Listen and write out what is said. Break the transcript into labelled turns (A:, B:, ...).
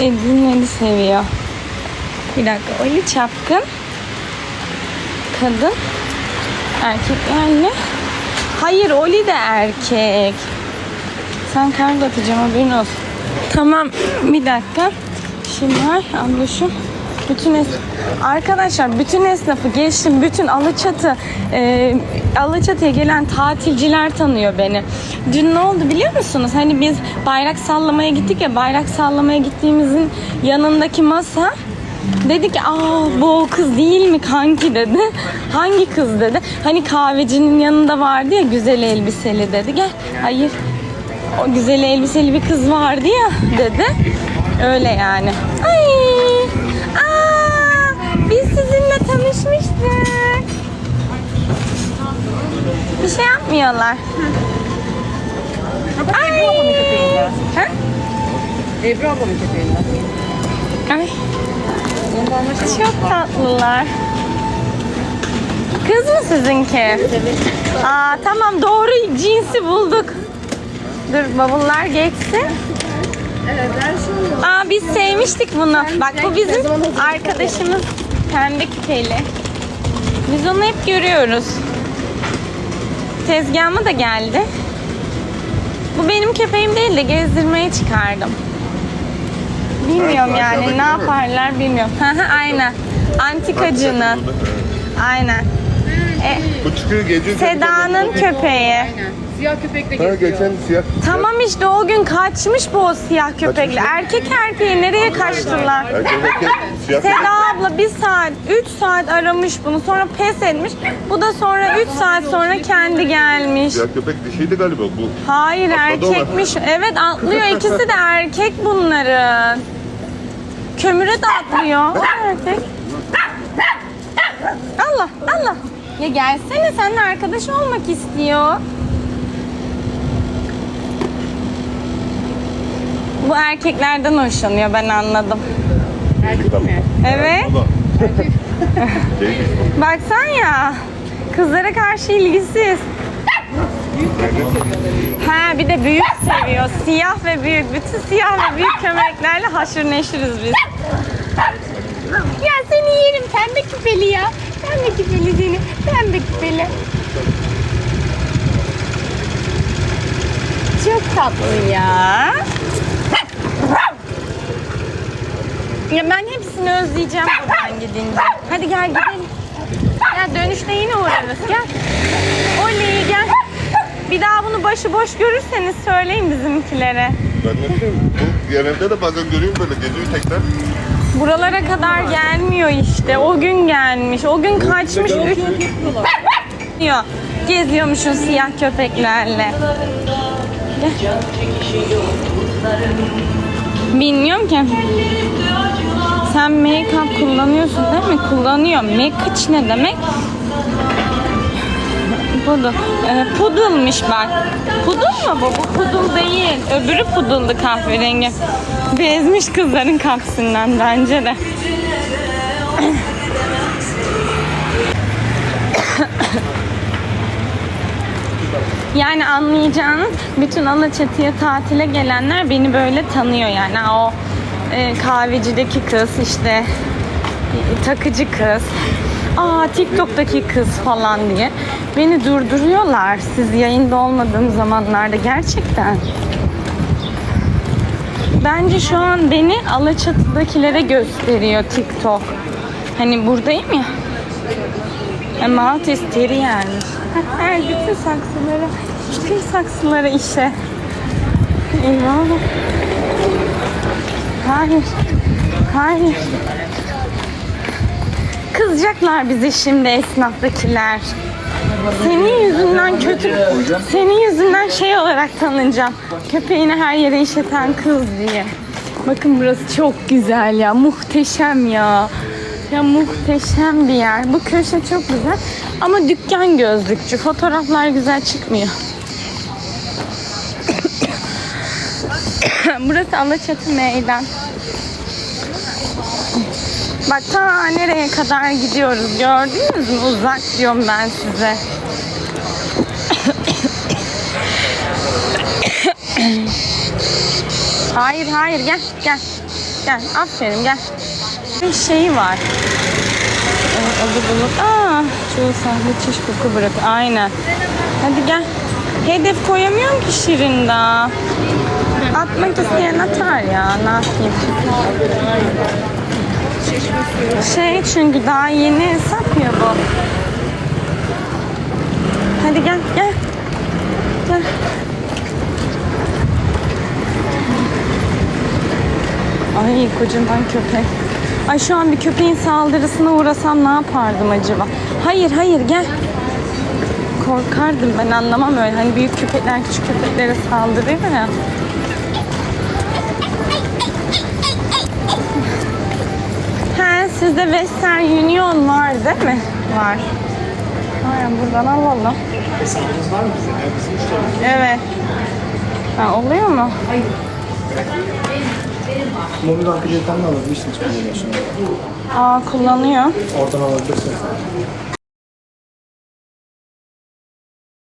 A: edinmeni seviyor. Bir dakika. Oli çapkın. Kadın. Erkek yani. Hayır Oli de erkek. Sen kargo atacağım haberin olsun. Tamam bir dakika. Şimal abluşum. Bütün es Arkadaşlar bütün esnafı geçtim. Bütün Alaçatı e, Alaçatı'ya gelen tatilciler tanıyor beni. Dün ne oldu biliyor musunuz? Hani biz bayrak sallamaya gittik ya bayrak sallamaya gittiğimizin yanındaki masa Dedi ki aa bu o kız değil mi kanki dedi. Hangi kız dedi. Hani kahvecinin yanında vardı ya güzel elbiseli dedi. Gel hayır o güzel elbiseli bir kız vardı ya dedi. Öyle yani. Ay, Bir şey yapmıyorlar. Ay. Ha?
B: Ebru ablamın köpeğinden.
A: Ay. Çok tatlılar. Kız mı sizinki? Aa tamam doğru cinsi bulduk. Dur bavullar geçsin.
B: Evet her şey olur.
A: Aa biz sevmiştik bunu. Bak bu bizim arkadaşımız pembe küpeli. Biz onu hep görüyoruz. Tezgahıma da geldi. Bu benim köpeğim değil de gezdirmeye çıkardım. Bilmiyorum
C: Evet,
A: yani ne
C: mi?
A: yaparlar bilmiyorum. Hı hı, Aynen. Antikacının. Aynen. E,
C: Bu çıkıyor gece.
A: Seda'nın köpeği.
B: Aynen. Siyah köpekle
C: Ha
B: geziyor.
C: geçen siyah.
A: Tamam işte o gün kaçmış bu o siyah köpekle. Erkek erkeğe nereye kaçtılar?
C: Erkek erkek siyah köpek.
A: Seda abla bir saat, 3 saat aramış bunu. Sonra pes etmiş. Bu da sonra 3 saat sonra kendi gelmiş.
C: Siyah köpek dişiydi galiba bu.
A: Hayır
C: Atladı ona.
A: erkekmiş. Evet atlıyor. İkisi de erkek bunların. Kömüre de atlıyor. O da erkek. Allah Allah. Ya gelsene seninle arkadaş olmak istiyor. Bu erkeklerden hoşlanıyor ben anladım.
B: Erkek mi?
A: Evet. Baksan ya. Kızlara karşı ilgisiz. Ha bir de büyük seviyor. Siyah ve büyük. Bütün siyah ve büyük kömeklerle haşır neşiriz biz. Ya seni yerim pembe küpeli ya. Pembe küpeli seni. Pembe küpeli. Çok tatlı ya. Ya ben hepsini özleyeceğim buradan gidince. Hadi gel gidelim. Ya dönüşte yine uğrarız. Gel. Oley gel. Bir daha bunu başıboş görürseniz söyleyin bizimkilere.
C: Ben ne bileyim. Bu genelde de bazen görüyorum böyle geziyor tekrar.
A: Buralara kadar gelmiyor işte. O gün gelmiş. O gün kaçmış. Üç... Diyor. Geziyormuşsun siyah köpeklerle. Gel. Bilmiyorum ki. Sen make-up kullanıyorsun değil mi? Kullanıyor. Make-up ne demek? Poodle. Ee, poodle'mış bak. Poodle mu bu? Bu poodle değil. Öbürü poodle'dı kahverengi. Bezmiş kızların kapsından bence de. Yani anlayacağınız bütün Alaçatı'ya tatile gelenler beni böyle tanıyor yani o e, kahvecideki kız işte e, takıcı kız aa TikTok'taki kız falan diye beni durduruyorlar siz yayında olmadığım zamanlarda gerçekten. Bence şu an beni Alaçatı'dakilere gösteriyor TikTok. Hani buradayım ya. E, Maltese teri yani. Her bütün saksılara, bütün saksılara işe. Eyvallah. Hayır. Hayır. Kızacaklar bizi şimdi esnaftakiler. Senin yüzünden kötü, senin yüzünden şey olarak tanınacağım. Köpeğini her yere işleten kız diye. Bakın burası çok güzel ya, muhteşem ya. Ya muhteşem bir yer. Bu köşe çok güzel. Ama dükkan gözlükçü. Fotoğraflar güzel çıkmıyor. Burası Alaçatı Meydan. Bak ta nereye kadar gidiyoruz gördünüz mü? Uzak diyorum ben size. hayır hayır gel gel. Gel. Aferin gel. Bir şeyi var. Adı bulut. Aa, çoğu sahne çiş koku bırak. Aynen. Hadi gel. Hedef koyamıyorum ki Şirin daha. Atmak isteyen atar ya. Ne yapayım? Şey çünkü daha yeni hesap ya bu. Hadi gel gel. Gel. Ay kocaman köpek. Ay şu an bir köpeğin saldırısına uğrasam ne yapardım acaba? Hayır hayır gel. Korkardım ben anlamam öyle. Hani büyük köpekler küçük köpeklere saldırıyor ya. Sizde Western Union var değil mi? Var. Aynen buradan alalım.
D: Hesabınız var mı bize? Yani bizim müşterimiz.
A: Evet. Ha, oluyor mu?
D: Mobil banka cüzdanını alabilirsiniz kullanıyorsunuz.
A: Aa kullanıyor.
D: Oradan alabilirsiniz.